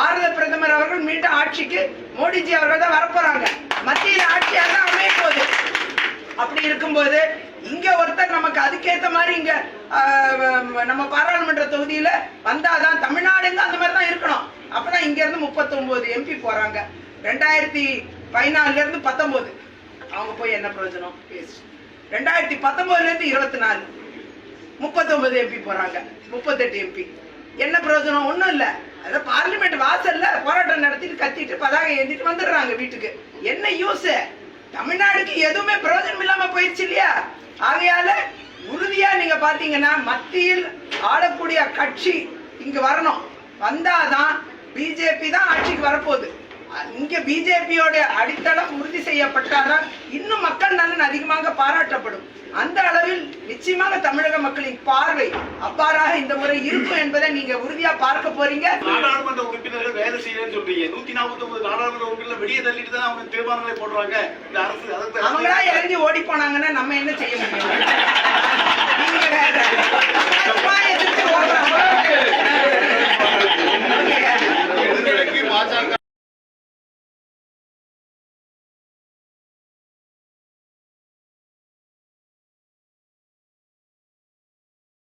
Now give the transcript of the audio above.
பாரத பிரதமர் அவர்கள் மீண்டும் ஆட்சிக்கு மோடிஜி அவர்கள் தான் வரப்போறாங்க. மத்தியில் ஆட்சியாக தான் அமைய போகுது. அப்படி இருக்கும்போது இங்க ஒருத்தர் நமக்கு அதுக்கேத்த மாதிரி இங்க நம்ம பாராளுமன்ற தொகுதியில வந்தாதான் தமிழ்நாடுங்க அந்த மாதிரி தான் இருக்கணும். அப்பதான் இங்க இருந்து 39 எம்பி போறாங்க. ரெண்டாயிரத்தி பதினாலுல இருந்து பத்தொன்பது அவங்க போய் என்ன பிரயோஜனம்? பேசு. ரெண்டாயிரத்தி பத்தொன்பதுல இருந்து இருபத்தி நாலு முப்பத்தொன்பது எம்பி போறாங்க. முப்பத்தெட்டு எம்பி என்ன பிரயோஜனம்? ஒன்றும் இல்லை. அதான் பார்லிமெண்ட் வாசல்ல போராட்டம் நடத்திட்டு கத்திட்டு பதாகை ஏந்திட்டு வந்துடுறாங்க வீட்டுக்கு. என்ன யூஸ் தமிழ்நாடுக்கு எதுவுமே பிரயோஜனம் இல்லாம போயிடுச்சு இல்லையா? ஆகையால உறுதியா நீங்க பாத்தீங்கன்னா மத்தியில் ஆளக்கூடிய கட்சி இங்க வரணும். வந்தாதான் பிஜேபி தான் ஆட்சிக்கு வரப்போகுது. இங்க பிஜேபியோட அடித்தளம் உறுதி செய்யப்பட்டாதான் இன்னும் மக்கள் நலன் அதிகமாக பாராட்டப்படும். அந்த நிச்சயமாக தமிழக மக்களின் பார்வை அவ்வாறாக இந்த முறை இருக்கும் என்பதை நீங்க உறுதியா பார்க்க போறீங்க. நாடாளுமன்ற உறுப்பினர்கள் வேலை செய்யலன்னு சொல்றீங்க. நூத்தி நாற்பத்தி ஒன்பது நாடாளுமன்ற உறுப்பினர்கள் வெளியே தள்ளிட்டு தான் அவங்க தீர்மானங்களை போடுறாங்க. இந்த அரசு அவங்களா இறங்கி ஓடி போனாங்கன்னா நம்ம என்ன செய்ய முடியும்?